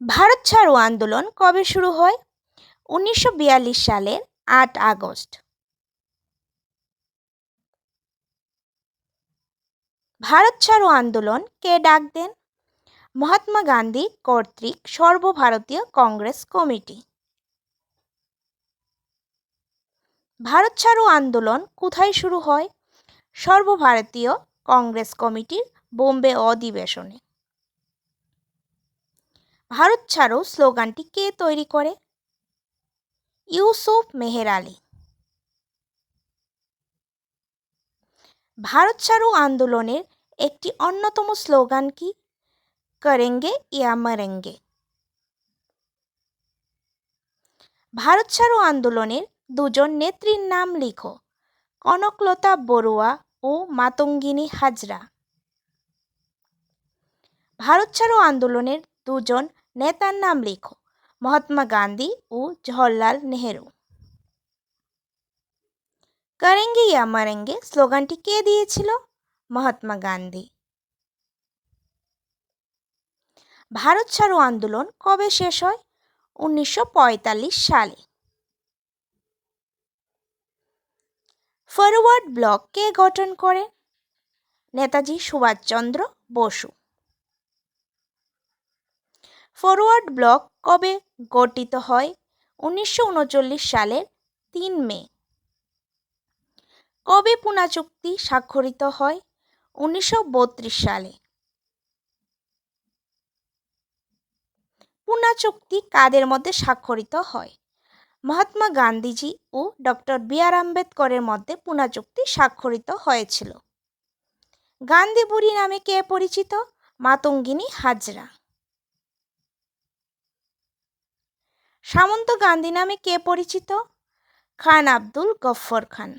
ভারত ছাড়ো আন্দোলন কবে শুরু হয়? উনিশশো বিয়াল্লিশ সালের আট আগস্ট। ভারত ছাড়ো আন্দোলন কে ডাক দেন? মহাত্মা গান্ধী কর্তৃক সর্বভারতীয় কংগ্রেস কমিটি। ভারত ছাড়ো আন্দোলন কোথায় শুরু হয়? সর্বভারতীয় কংগ্রেস কমিটির বোম্বে অধিবেশনে। ভারত ছাড়ো স্লোগানটি কে তৈরি করে? ইউসুফ মেহের আলী। ভারত ছাড়ো আন্দোলনের একটি অন্যতম স্লোগান কি? করেঙ্গে ইয়া মরেঙ্গে। ভারত ছাড়ো আন্দোলনের দুজন নেত্রীর নাম লিখো। কনকলতা বড়ুয়া ও মাতঙ্গিনী হাজরা। ভারত ছাড়ো আন্দোলনের দুজন নেতার নাম লিখো, মহাত্মা গান্ধী ও জওহরলাল নেহেরু। করেঙ্গে ইয়া মারেঙ্গে স্লোগানটি কে দিয়েছিল? মহাত্মা গান্ধী। ভারত ছাড়ো আন্দোলন কবে শেষ হয়? উনিশশো পঁয়তাল্লিশ সালে। ফরওয়ার্ড ব্লক কে গঠন করেন নেতাজি সুভাষচন্দ্র বসু। ফরওয়ার্ড ব্লক কবে গঠিত হয়? উনিশশো উনচল্লিশ সালের তিন মে। কবে পুনা চুক্তি স্বাক্ষরিত হয়? উনিশশো বত্রিশ সালে। পুনা চুক্তি কাদের মধ্যে স্বাক্ষরিত হয়? মহাত্মা গান্ধীজি ও ডক্টর বি আর আম্বেদকরের মধ্যে পুনা চুক্তি স্বাক্ষরিত হয়েছিল। গান্ধী বুড়ি নামে কে পরিচিত? মাতঙ্গিনী হাজরা। সামন্ত গান্ধী নামে কে পরিচিত? খান আব্দুল গফ্ফর খান।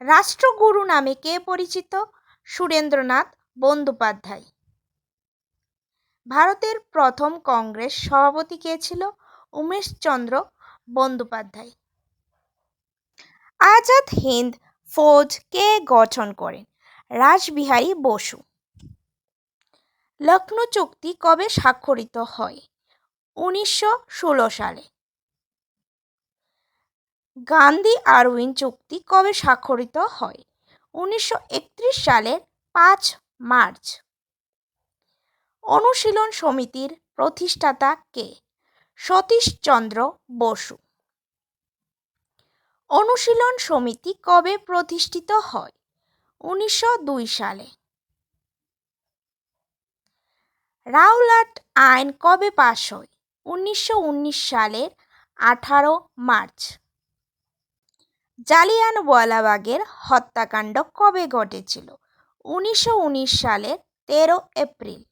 রাষ্ট্রগুরু নামে কে পরিচিত? সুরেন্দ্রনাথ বন্দ্যোপাধ্যায়। ভারতের প্রথম কংগ্রেস সভাপতি কে ছিল? উমেশচন্দ্র বন্দ্যোপাধ্যায়। আজাদ হিন্দ ফৌজ কে গঠন করেন? রাসবিহারী বসু। লখনৌ চুক্তি কবে স্বাক্ষরিত হয়? উনিশশো ষোল সালে। গান্ধী আরউইন চুক্তি কবে স্বাক্ষরিত হয়? উনিশশো একত্রিশ সালের পাঁচ মার্চ। অনুশীলন সমিতির প্রতিষ্ঠাতা কে? সতীশচন্দ্র বসু। অনুশীলন সমিতি কবে প্রতিষ্ঠিত হয়? উনিশশো দুই সালে। রাওলাট আইন কবে পাশ হয়? উনিশশো উনিশ সালের আঠারো মার্চ। জালিয়ান জালিয়ানওয়ালাবাগের হত্যাকাণ্ড কবে ঘটেছিল? উনিশশো উনিশ সালের তেরো এপ্রিল।